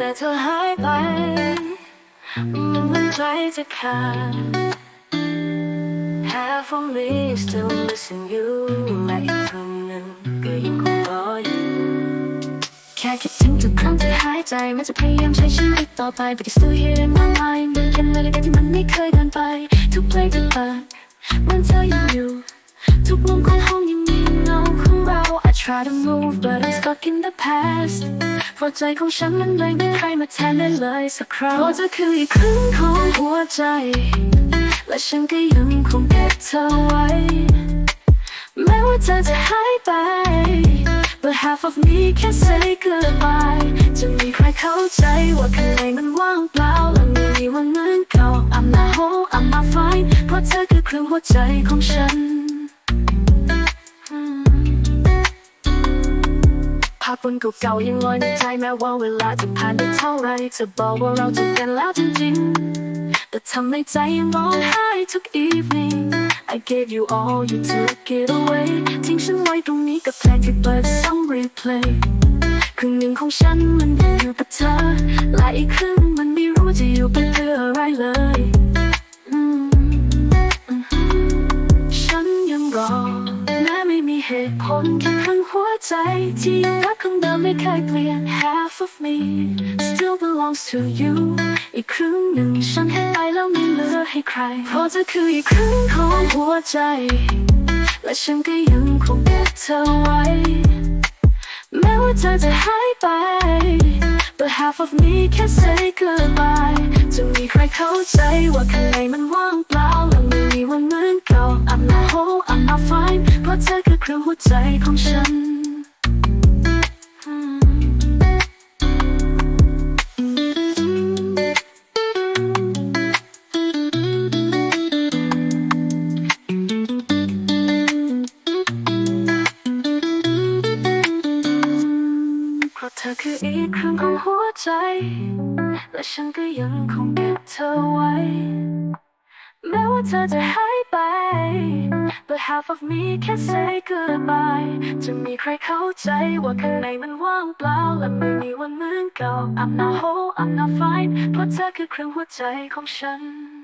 ต่เธอหายไป มันเหมันใกล้จะขาด Half of me still missing you และอีกครึ่งหนึ่งก็ยังคงรออยู่แค่คิดถึงทุกครั้งที่หายใจมันจะพยายามใช้ชีวิตต่อไป But it's still here in my mind มันเป็นอะไรกันที่มันไม่เคยเดินไป ทุกเพลงที่เปิดมันเธอยังอยู่ ทุกมุมของ try to move but I'm stuck in the past เพราะใจของฉันมันเลยไม่มีใครมาแทนได้เลยสักครั้งเพราะเธอคืออีกครึ่งของหัวใจ และฉันก็ยังคงเก็บเธอไว้ แม้ว่าเธอจะหายไป but half of me can say goodbye จะมีใครเข้าใจว่าข้างในมันว่างเปล่าและไม่มีวันเหมือนเก่า I'm not whole I'm not fine เพราะเธอคือครึ่งหัวใจของฉัน ภาพบนเก่าๆยังลอยในใจแม้ว่าเวลาจะผ่านไปเท่าไรจะบอกว่าเราจบกันแล้วจริงๆ แต่ทำในใจยังร้องไห้ทุก evening I gave you all you took it away ทิ้งฉันไว้ตรงนี้กับเพลงที่เปิดซ้ำ replay ครึ่งหนึ่งของฉันมันอยู่กับเธอและอีกครึ่งมันไม่รู้จะอยู่ไปเพื่ออะไรเลย ค่ครึ่งหัวใจที่รักคงเดิมไม่เคยเปลี่ยน half of me still belongs to you อีกครึ่งหนึ่งฉันให้ไปแล้วไม่เหลือให้ใคร เพราะเธอคืออีกครึ่งของหัวใจ และฉันก็ยังคงเก็บเธอไว้ แม้ว่าเธอจะหายไป but half of me can say goodbye จะมีใครเข้าใจว่าข้างในมันว่างเปล่าและไม่มีวันเหมือนเก่า I'm not whole I'm not fine เพราะเธอ รึ่งหัวใจของฉัน เพราะเธอคืออีกครึ่งของหัวใจ และฉันก็ยังคงเก็บเธอไว้ แม้ว่าเธอจะหายไป but half of me can say goodbye จะมีใครเข้าใจว่าข้างในมันว่างเปล่าและไม่มีวันเหมือนเก่า I'm not whole I'm not fine เพราะเธอคือครึ่งหัวใจของฉัน